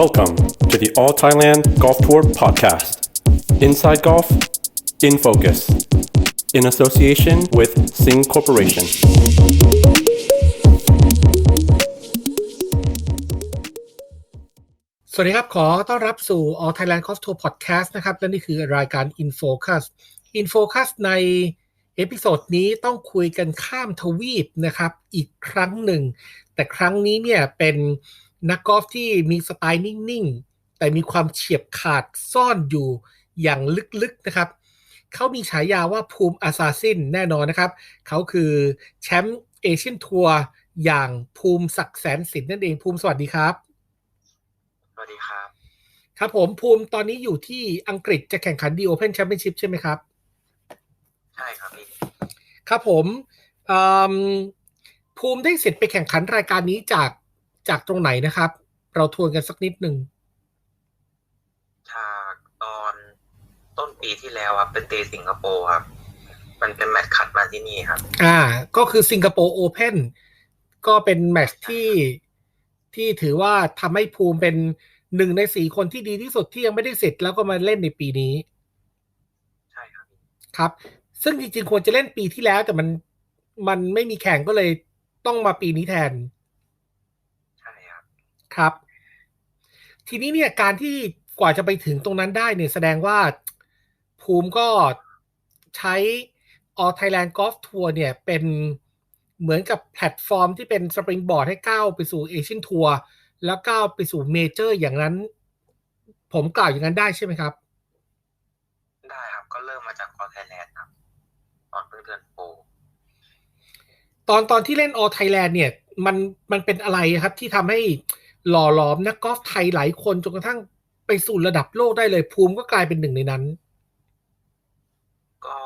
Welcome to the All Thailand Golf Tour podcast. Inside Golf, in focus, in association with Sing Corporation. สวัสดีครับ ขอต้อนรับสู่ All Thailand Golf Tour Podcast นะครับ และนี่คือรายการ Infocus Infocus ในเอพิโซดนี้ต้องคุยกันข้ามทวีปนะครับ อีกครั้งหนึ่ง แต่ครั้งนี้เนี่ยเป็น นักกอล์ฟที่มีสไตล์นิ่งๆ แต่มีความเฉียบขาดซ่อนอยู่อย่างลึกๆนะครับ เขามีฉายาว่าภูมิอาซาซินแน่นอนนะครับ เขาคือแชมป์เอเชียนทัวร์อย่างภูมิศักดิ์แสนสินนั่นเองภูมิสวัสดีครับ สวัสดีครับ ครับผมภูมิตอนนี้อยู่ที่อังกฤษจะแข่งขันดีโอเพนแชมเปี้ยนชิพใช่ไหมครับ ใช่ครับพี่ครับผมอืมภูมิได้สิทธิ์ไปแข่งขันรายการนี้จาก จากตรงไหนนะครับ เราทวนกันสักนิดหนึ่งจากตอนต้นปีที่แล้วครับเป็นตีสิงคโปร์ครับมันเป็นแมตช์ขัดมาที่นี่ครับ อ่า ก็คือสิงคโปร์โอเพนก็เป็นแมตช์ที่ที่ถือว่าทำให้ภูมิเป็นหนึ่งในสี่คนที่ดีที่สุดที่ยังไม่ได้สิทธิ์แล้วก็มาเล่นในปีนี้ ใช่ครับพี่ครับ ซึ่งจริงๆควรจะเล่นปีที่แล้วแต่มันมันไม่มีแข่งก็เลยต้องมาปีนี้แทนใช่ ครับครับ ทีนี้เนี่ยการที่กว่าจะไปถึงตรงนั้นได้เนี่ยแสดงว่าภูมิก็ใช้ All Thailand Golf Tour เนี่ยเป็นเหมือนกับแพลตฟอร์มที่เป็นสปริงบอร์ดให้ก้าวไปสู่เอเชียนทัวร์แล้วก้าวไปสู่เมเจอร์อย่างนั้น ผมกล่าวอย่างนั้นได้ใช่ไหมครับ ได้ครับก็เริ่มมาจากคอไทยแลนด์ครับ ตอนเพิ่งเทิร์นโปรตอนตอนที่เล่น All Thailand เนี่ย มันมันเป็นอะไรครับที่ทำให้ หล่อหลอมนักกอล์ฟไทยหลายคนจนกระทั่งไปสู่ระดับโลกได้เลยภูมิก็กลายเป็นหนึ่งในนั้น ก็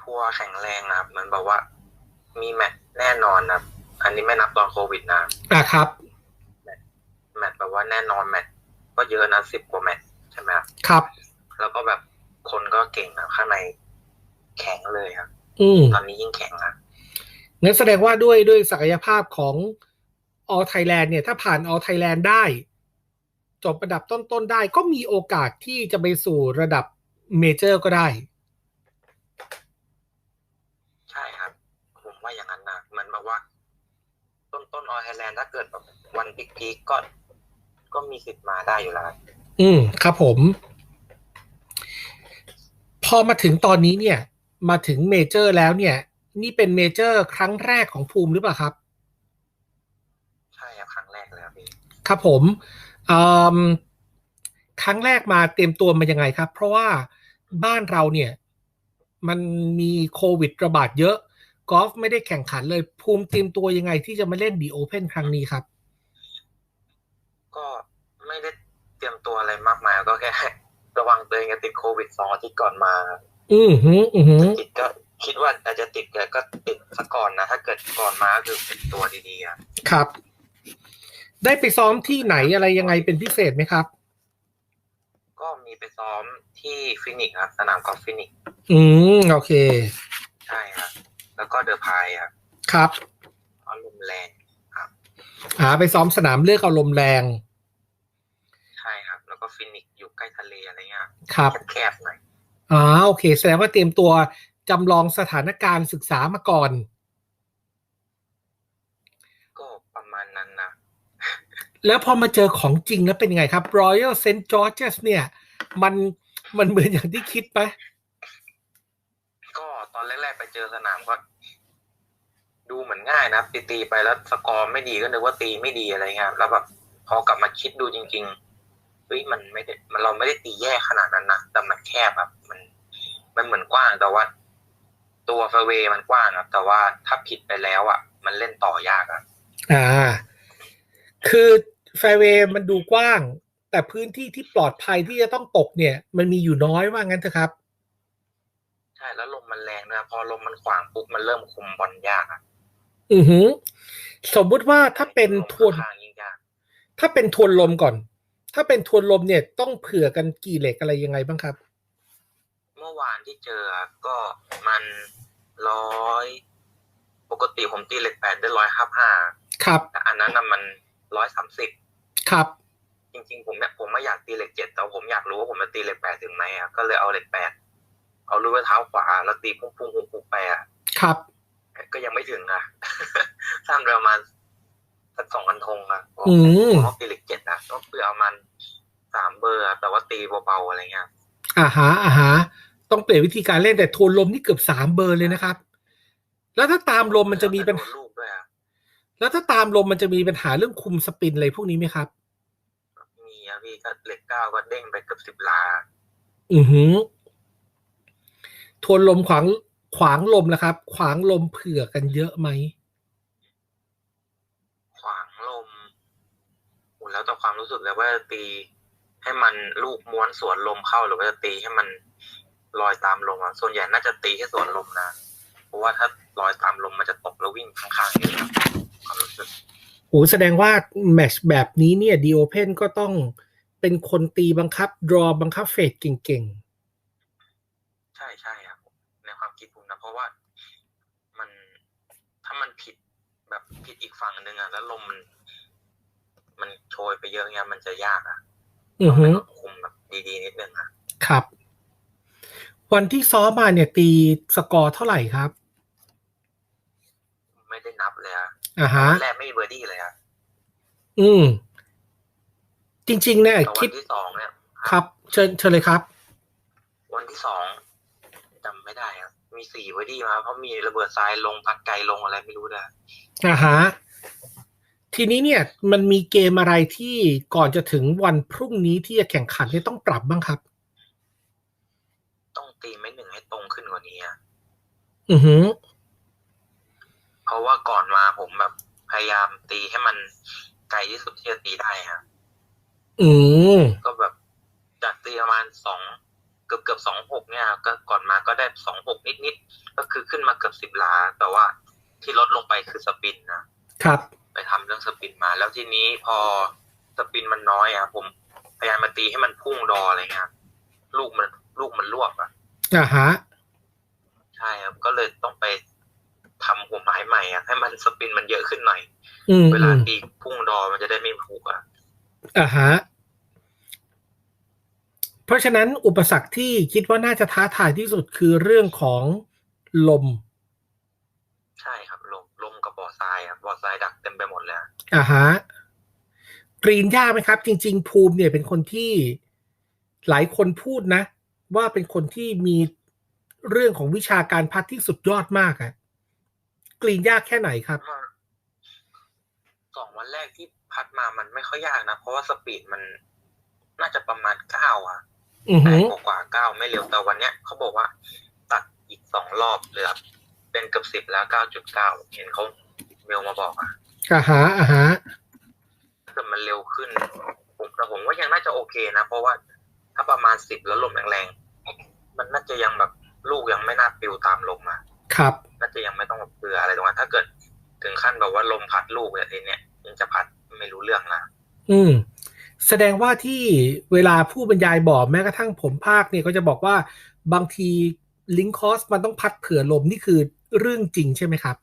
ทัวร์แข็งแรงนะครับเหมันบอกว่า มีแมตช์แน่นอนนะครับอันนี้ไม่นับตอนโควิดนะอ่าครับแมตช์แบบว่าแน่นอนแมตช์ก็เยอะนะสิบกว่าแมตช์ใช่ไหมครับครับ แล้วก็แบบคนก็เก่งนะข้างในแข็งเลยครับอืมตอนนี้ยิ่งแข็งนะงั้นแสดงว่าด้วยด้วยศักยภาพของ All Thailand เนี่ยถ้าผ่าน All Thailand ได้ จบระดับต้นๆได้ ก็มีโอกาสที่จะไปสู่ระดับเมเจอร์ก็ได้ ใช่ครับ ผมว่าอย่างนั้นนะเหมือนแบบว่า ต้นต้นออไทยแลนด์ถ้าเกิดแบบวันพิกพีกก็ ก็มีสิทธิ์มาได้อยู่แล้ว อืม ครับผม พอมาถึงตอนนี้เนี่ย มาถึงเมเจอร์แล้วเนี่ย นี่เป็นเมเจอร์ครั้งแรกของภูมิหรือเปล่าครับ ใช่ครับครั้งแรกเลย ครับพี่ครับผมอืมครั้งแรกมาเตรียมตัวมายังไงครับ เพราะว่าบ้านเราเนี่ย มันมีโควิดระบาดเยอะกอล์ฟไม่ได้แข่งขันเลยภูมิเตรียมตัวยังไงที่จะมาเล่นดีโอเพนครั้งนี้ครับ ก็ไม่ได้เตรียมตัวอะไรมากมายก็แค่ระวังตัวเองจะติดโควิดสองอาทิตย์ก่อนมา อือหืออือหือติดก็คิดว่าอาจจะติดแต่ก็ติดซะก่อนนะ ถ้าเกิดก่อนมาก็คือเป็นตัวดีๆอะครับ ได้ไปซ้อมที่ไหนอะไรยังไงเป็นพิเศษไหมครับ ก็มีไปซ้อมที่ฟินิกส์ครับสนามกอล์ฟฟินิกส์อืมโอเค ใช่ครับแล้วก็เดอะพายครับครับอารมณ์แรงหาไปซ้อมสนามเลือกเอาลมแรง ใช่ครับ แล้วก็ฟินิกส์อยู่ใกล้ทะเลอะไรเงี้ยครับแคบๆหน่อยอ๋อโอเค แสดงว่าเตรียมตัวจำลองสถานการณ์ศึกษามาก่อน ก็ประมาณนั้นนะ แล้วพอมาเจอของจริงแล้วเป็นยังไงครับ Royal St. George's เนี่ย มันมันเหมือนอย่างที่คิดไหมก็ตอนแรกๆไปเจอสนามก็ ดูเหมือนง่ายนะตีตีๆไปแล้วสกอร์ไม่ดีก็นึกว่าตีไม่ดีอะไรเงี้ยแล้วแบบพอกลับมาคิดดูจริงๆเฮ้ยมันไม่ได้มันเราไม่ได้ตีแย่ขนาดนั้นนะแต่มันแคบแบบมัน มันเหมือนกว้างแต่ว่า ตัวเฟเวมันกว้างครับแต่ว่าถ้าผิดไปแล้วอะ มันเล่นต่อยากอะอ่า คือ แฟร์เวย์มันดูกว้าง แต่พื้นที่ที่ปลอดภัยที่จะต้องตกเนี่ย มันมีอยู่น้อยว่างั้นเถอะครับ ใช่แล้วลมมันแรงนะพอลมมันขวางปุ๊บมันเริ่มคุมบอลยากอะอือหือ สมมุติว่าถ้าเป็นทวนข้างยิ่งยากถ้าเป็นทวนลมก่อน ถ้าเป็นทวนลมเนี่ยต้องเผื่อกันกี่เหล็กอะไรยังไงบ้างครับ เมื่อวานที่เจอก็มันร้อยปกติผมตีเหล็กแปดได้ร้อยห้าห้าครับแต่อันนั้นน่ะมัน ร้อยสามสิบครับตีเหล็กเจ็ดแต่ผมอยากรู้ว่าผมจะตีเหล็กแปดถึงไหมอะก็เลยเอาเหล็กแปดเอาลูกเท้าขวาแล้วตีพุ่งพุ่งพุ่งพุ่งไปอะครับ ก็ยังไม่ถึงอะสร้างประมาณสักสองพันธงอะอืมผมเอาตีเหล็กเจ็ดนะก็เพื่อเอามันสามเบอร์อะแต่ว่าตีเบาๆอะไรเงี้ยอ่าฮะอ่าฮะต้องเปลี่ยนวิธีการเล่นแต่โทนลมนี่เกือบสามเบอร์เลยนะครับ แล้วถ้าตามลมมันจะมีปัญแล้วหาก็โดนลูกด้วยอะ แล้วถ้าตามลมมันจะมีปัญหาเรื่องคุมสปินอะไรพวกนี้ไหมครับ มีอะพี่ก็เหล็กเก้าก็เด้งไปเกือบสิบลา อือหือโทนลมขวางขวางลมนะครับ ขวางลมเผื่อกันเยอะไหม ขวางลมโอ้แล้วแต่ความรู้สึกเลยว่าจะตีให้มันลูกม้วนสวนลมเข้าหรือว่าจะตีให้มันลอยตามลมอะส่วนใหญ่น่าจะตีให้สวนลมนะ เพราะว่าถ้าลอยตามลมมันจะตกแล้ววิ่งข้างๆเยอะความรู้สึก โอ้แสดงว่าแมตช์แบบนี้เนี่ยดีโอเพนก็ต้องเป็นคนตีบังคับ ดรอบังคับเฟดเก่งใช่ใช่ครับในความคิดผมนะ เพราะว่ามันถ้ามันผิดแบบผิดอีกฝั่งหนึ่งอะแล้วลมมัน มันโชยไปเยอะเงี้ยมันจะยากอะๆอือหือคุมแบบดีๆนิดนึงอะครับ วันที่ซ้อมมาเนี่ยตีสกอร์เท่าไหร่ครับ ไม่ได้นับเลยอะ อ่าฮะแรกไม่มีเบอร์ดี้เลยอะอืม จริง ๆ เนี่ย แต่วัคิดนที่สองเนี่ยครับ เชิญเชิญเลยครับ วันที่สองจำไม่ได้ครับมีสี่เบอร์ดี้มาเพราะมีระเบิดทรายลงพัดไกลลงอะไรไม่รู้เลยอ่าฮะทีนี้เนี่ย มันมีเกมอะไรที่ก่อนจะถึงวันพรุ่งนี้ที่จะแข่งขันเนี่ยต้องปรับบ้างครับ ต้องตีไม่หนึ่งให้ตรงขึ้นกว่านี้อะอือหือ เพราะว่าก่อนมาผมแบบพยายามตีให้มันไกลที่สุดที่จะตีได้ฮะอืมก็แบบจากตีประมาณสองเกือบเกือบสองหกเนี่ยก็ก่อนมาก็ได้สองหกนิดนิดๆก็คือขึ้นมาเกือบสิบหลา แต่ว่าที่ลดลงไปคือสปินนะครับ ไปทำเรื่องสปินมา แล้วทีนี้พอสปินมันน้อยอะ ผมพยายามมาตีให้มันพุ่งดออะไรเงี้ยลูกมันลูกมันลวกอะอ่าฮะใช่ครับก็เลยต้องไปทำ หัวไม้ใหม่อะให้มันสปินมันเยอะขึ้นหน่อยอืมเวลาอืมตีพุ่งดอมันจะได้ไม่ผูกอะอ่าฮะเพราะฉะนั้นอุปสรรคที่คิดว่าน่าจะท้าทายที่สุดคือเรื่องของลม ใช่ครับ ลมลมกับบ่อทรายอะบ่อทรายดักเต็มไปหมดเลยอะอ่าฮะกรีนยากไหมครับ จริง ๆ ภูมิเนี่ยเป็นคนที่หลายคนพูดนะ ว่าเป็นคนที่มีเรื่องของวิชาการพัดที่สุดยอดมากอะ กรีนยากแค่ไหนครับสองวันแรกที่พัดมามันไม่ค่อยยากนะ เพราะว่าสปีดมันน่าจะประมาณเก้าอะอือแปหืดอกว่าๆเก้าไม่เร็วแต่วันเนี้ยเขาบอกว่า ตัดอีกสองรอบเหลือเป็นเกือบสิบแล้วเก้าจุดเก้าเห็นเขาเมลมาบอกอะอ่าฮะอ่าฮะถ้าเกิดมันเร็วขึ้นผมแต่ผมว่ายังน่าจะโอเคนะ เพราะว่าถ้าประมาณสิบแล้วลมแรงๆมันน่าจะยังแบบลูกยังไม่น่าปลิวตามลมอะครับ ถึงขั้นแบบว่าลมพัดลูกเนี่ยทีเนี้ยยังจะพัดไม่รู้เรื่องนะอืม แสดงว่าที่เวลาผู้บรรยายบอกแม้กระทั่งผมภาคเนี่ยก็จะบอกว่าบางทีลิงคอสมันต้องพัดเผื่อลมนี่คือเรื่องจริงใช่ไหมครับ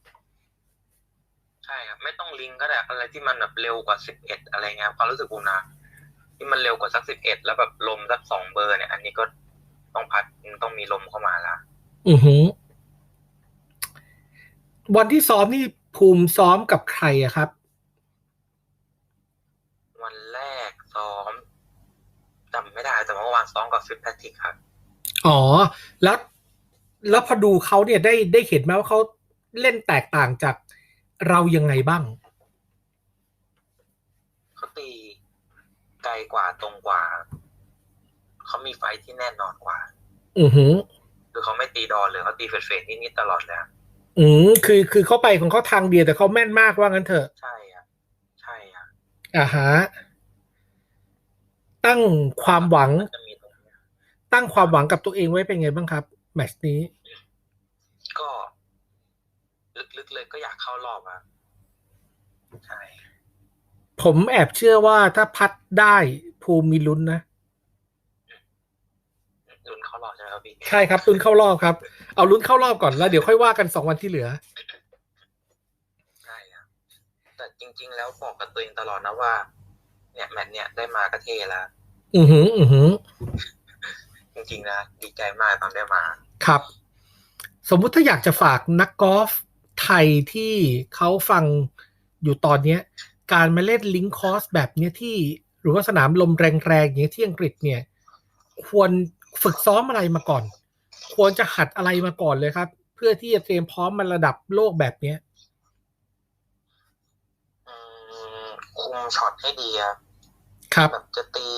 ใช่ครับไม่ต้องลิงก์ก็ได้อะไรที่มันแบบเร็วกว่าสิบเอ็ดอะไรเงี้ยความรู้สึกผมนะที่มันเร็วกว่าสักสิบเอ็ดแล้วแบบลมสักสองเบอร์เนี่ย อันนี้ก็ต้องพัดต้องมีลมเข้ามาละอือหือวันที่ซ้อมนี่ ภูมิซ้อมกับใครอะครับ วันแรกซ้อมจำไม่ได้แต่ว่าเมื่อวานซ้อมกับฟิตแพทริกครับ อ๋อ แล้ว แล้วพอดูเขาเนี่ยได้ได้เห็นไหมว่าเขาเล่นแตกต่างจากเรายังไงบ้างเขาตีไกลกว่าตรงกว่า เขามีไฟที่แน่นอนกว่า อือหือคือเขาไม่ตีดอนเลยเขาตีเฟดๆนิดๆตลอดเลยอะ อืมคือคือเขาไปของเขาทางเดียวแต่เขาแม่นมากว่างั้นเถอะ ใช่อะใช่อะอ่าฮะตั้งความหวัง จะมีตรงเนี้ยตั้งความหวังกับตัวเองไว้เป็นไงบ้างครับ แมตช์นี้ ก็ลึกๆเลยก็อยากเข้ารอบอะใช่ ผมแอบเชื่อว่าถ้าพัดได้ภูมิมีลุ้นนะลุ้นเข้ารอบใช่ไหมครับพี่ใช่ครับลุ้นเข้ารอบครับ เอาลุ้นเข้ารอบก่อนแล้วเดี๋ยวค่อยว่ากันสองวันที่เหลือใช่ครับแต่จริง ๆ แล้วบอกกับตัวเองตลอดนะว่า เนี่ยแมตช์เนี่ยได้มากระเทแล้วอือหือ อือหือ จริงๆนะดีใจมากตอนได้มา ครับ สมมุติถ้าอยากจะฝากนักกอล์ฟไทยที่เขาฟังอยู่ตอนเนี้ย การมาเล่นลิงคอร์สแบบเนี้ยที่หรือว่าสนามลมแรงๆอย่างเงี้ยที่อังกฤษเนี่ย ควร ฝึกซ้อมอะไรมาก่อน ควรจะหัดอะไรมาก่อนเลยครับ เพื่อที่จะเตรียมพร้อมมาระดับโลกแบบเนี้ยอืมคุมช็อตให้ดีอะครับแบบจะตี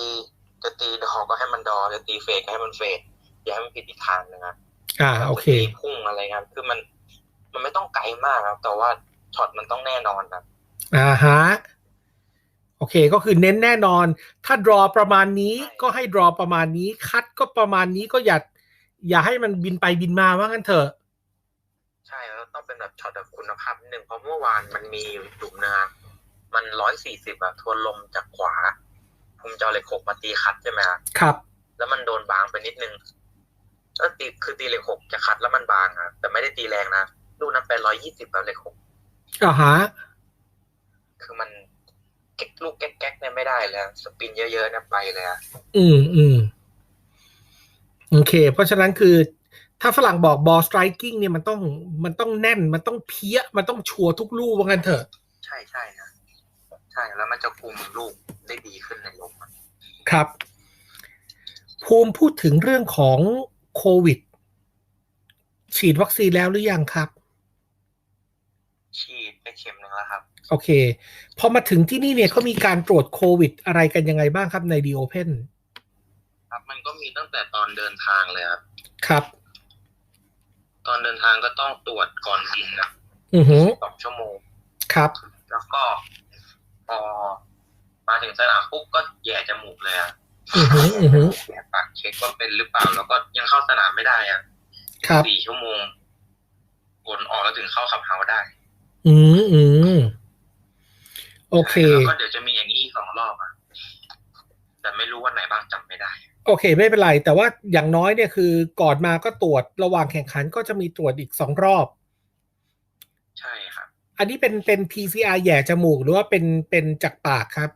จะตีดอกก็ให้มันดอ จะตีเฟดก็ให้มันเฟดอย่าให้มันผิดทิศทางนะครับอ่า โอเคตีพุ่งอะไรครับ คือมัน มันไม่ต้องไกลมากครับ แต่ว่าช็อตมันต้องแน่นอนครับอ่าฮะ โอเคก็คือเน้นแน่นอน ถ้า draw ประมาณนี้ก็ให้ draw ประมาณนี้ คัดก็ประมาณนี้ก็อย่าอย่าให้มันบินไปบินมาว่างั้นเถอะ ใช่แล้วต้องเป็นแบบช็อตแบบคุณภาพนิดนึงเพราะเมื่อวานมันมีอยู่หลุมนะครับมันร้อยสี่สิบอะทวนลมจากขวาผมจะเอาเหล็กหกมาตีคัดใช่ไหมครับครับ แล้วมันโดนบางไปนิดนึงแล้วตีคือตีเหล็กหกจะคัดแล้วมันบางอะแต่ไม่ได้ตีแรงนะลูกนั้นไปร้อยยี่สิบแบบเหล็กหกอ่าฮะคือมัน เก็กลูกแก๊กๆเนี่ยไม่ได้เลยอะสปินเยอะๆเนี่ยไปเลยอะอืมอืมโอเค เพราะฉะนั้นคือ ถ้าฝรั่งบอก ball striking เนี่ยมันต้องมันต้องแน่น มันต้องเพี้ย มันต้องชัวร์ทุกลูกว่างั้นเถอะ ใช่ใช่นะใช่แล้วมันจะคุมลูกได้ดีขึ้นในลมอะครับ ภูมิพูดถึงเรื่องของโควิด ฉีดวัคซีนแล้วหรือยังครับ ฉีดไปเข็มหนึ่งแล้วครับ โอเค พอมาถึงที่นี่เนี่ยเขามีการตรวจโควิด อะไรกันยังไงบ้างครับในดีโอเพนครับมันก็มีตั้งแต่ตอนเดินทางเลยครับ ครับ ตอนเดินทางก็ต้องตรวจก่อนบินนะอือหือสองชั่วโมง ครับ แล้วก็พอมาถึงสนามปุ๊บก็แย่จมูกเลยอะอือหืออือหือแย่ปากเช็คว่าเป็นหรือเปล่า แล้วก็ยังเข้าสนามไม่ได้อะครับสี่ชั่วโมงผลออกแล้วถึงเข้าขับเฮาส์ได้ อืมอืม โอเค แล้วก็เดี๋ยวจะมีอย่างนี้อีกสองรอบอะแต่ไม่รู้วันไหนบ้างจำไม่ได้ โอเค ไม่เป็นไร แต่ว่าอย่างน้อยเนี่ยคือก่อนมาก็ตรวจระหว่างแข่งขันก็จะมีตรวจอีกสองรอบ ใช่ครับ อันนี้เป็นเป็น PCR แหย่จมูกหรือว่าเป็นเป็นจากปากครับ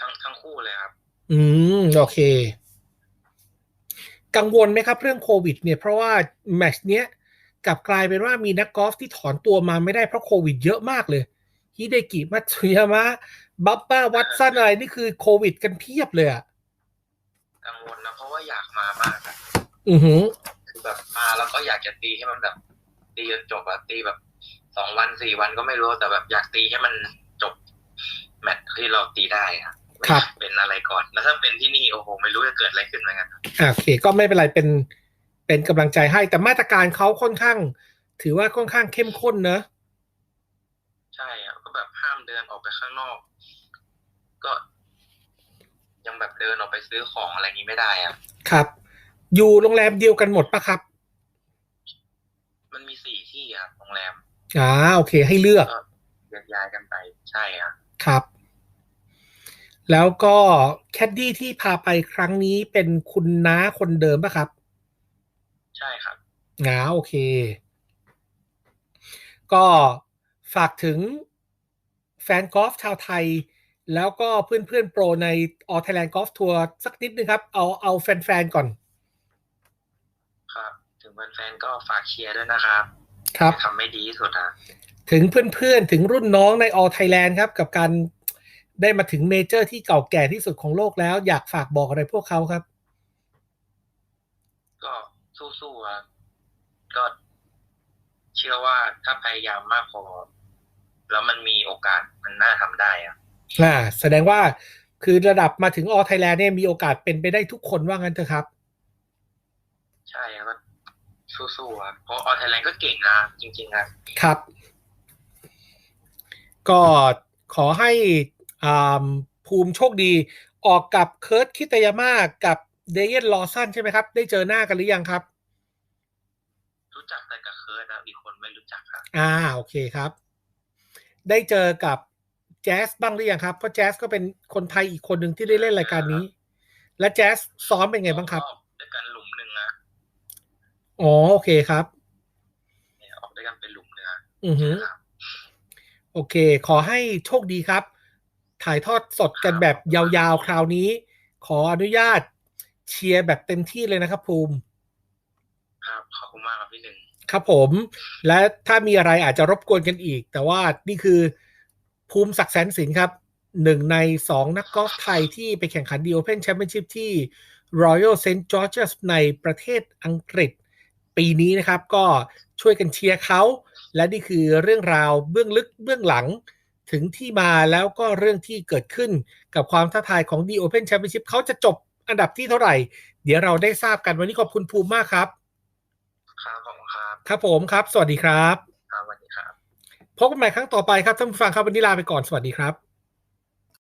ทั้งทั้งคู่เลยครับ อืม โอเค กังวลไหมครับ เรื่องโควิด เนี่ยเพราะว่าแมตช์เนี้ยกลับกลายเป็นว่ามีนักกอล์ฟที่ถอนตัวมาไม่ได้เพราะโควิดเยอะมากเลย ฮิเดกิมัตสึยามะ บับบ้าวัตสันอะไรนี่คือโควิดกันเพียบเลยอะกังวลนะเพราะว่าอยากมามากอะอือหือคือแบบมาแล้วก็อยากจะตีให้มันแบบ ตีจนจบอะตีแบบสองวันสี่วันก็ไม่รู้แต่แบบอยากตีให้มันจบ แมตช์ที่เราตีได้อะไม่อยากเป็นอะไรก่อน แล้วถ้าเป็นที่นี่โอ้โห ไม่รู้จะเกิดอะไรขึ้นเหมือนกันอะโอเค ก็ไม่เป็นไรเป็นเป็นกำลังใจให้ แต่มาตรการเขาค่อนข้าง ถือว่าค่อนข้างเข้มข้นเนอะใช่ เดินออกไปข้างนอก ก็ยังแบบเดินออกไปซื้อของอะไรนี้ไม่ได้อะครับ อยู่โรงแรมเดียวกันหมดปะครับ มันมีสี่ที่ครับโรงแรมอ่าโอเค ให้เลือกก็แยกย้ายกันไปใช่อะครับ แล้วก็แคดดี้ที่พาไปครั้งนี้เป็นคุณน้าคนเดิมปะครับ ใช่ครับอ่าโอเค ก็ฝากถึงแฟนกอล์ฟชาวไทย แล้วก็เพื่อนๆโปรใน All Thailand Golf Tour สักนิดนึงครับ เอาเอาแฟนๆก่อน ครับ ถึงแฟนๆก็ฝากเชียร์ด้วยนะครับ ครับทำไม่ดีที่สุดอะถึงเพื่อนๆ ถึงรุ่นน้องใน All Thailand ครับ กับการได้มาถึงเมเจอร์ที่เก่าแก่ที่สุดของโลกแล้ว อยากฝากบอกอะไรพวกเขาครับ ก็สู้ๆครับก็เชื่อว่าถ้าพยายามมากพอ แล้วมันมีโอกาสมันน่าทำได้อะอ่าแสดงว่าคือระดับมาถึง All Thailand เนี่ยมีโอกาสเป็นไปได้ทุกคนว่างั้นเถอะครับ ใช่ครับก็สู้ๆครับเพราะออไทยแลนด์ก็เก่งนะจริงๆครับครับ ก็ขอให้อ่าภูมิโชคดีออกกับเคิร์ตคิตายาม่ากับเด y ยนลอสันใช่ไหมครับ ได้เจอหน้ากันหรือยังครับ รู้จักแต่กับเคิร์ดนะอีกคนไม่รู้จักครับ อ่าโอเคครับ ได้เจอกับแจ๊สบ้างหรือยังครับ เพราะแจ๊สก็เป็นคนไทยอีกคนหนึ่งที่ได้เล่นรายการนี้ และแจ๊สซ้อมเป็นไงบ้างครับออกด้วยกันหลุมหนึ่งนะอ๋อโอเคครับเนี่ยออกด้วยกันเป็นหลุมเนื้ออือฮึครับโอเค ขอให้โชคดีครับ ถ่ายทอดสดกันแบบยาวๆ คราวนี้ ขออนุญาตเชียร์แบบเต็มที่เลยนะครับภูมิ ครับขอบคุณมากครับพี่หนึ่ง ครับผมและถ้ามีอะไรอาจจะรบกวนกันอีก แต่ว่านี่คือภูมิศักดิ์แสนสินครับหนึ่งในสองนักกอล์ฟไทยที่ไปแข่งขันดีโอเพนแชมเปี้ยนชิพที่ Royal St George's ในประเทศอังกฤษ ปีนี้นะครับก็ช่วยกันเชียร์เขา และนี่คือเรื่องราวเบื้องลึกเบื้องหลังถึงที่มาแล้วก็เรื่องที่เกิดขึ้นกับความท้าทายของ The Open Championship เขาจะจบอันดับที่เท่าไหร่ เดี๋ยวเราได้ทราบกันวันนี้ขอบคุณภูมิมากครับ ครับผมครับ สวัสดีครับ ครับสวัสดีครับ พบกันใหม่ครั้งต่อไปครับท่านผู้ฟังครับวันนี้ลาไปก่อนสวัสดีครับ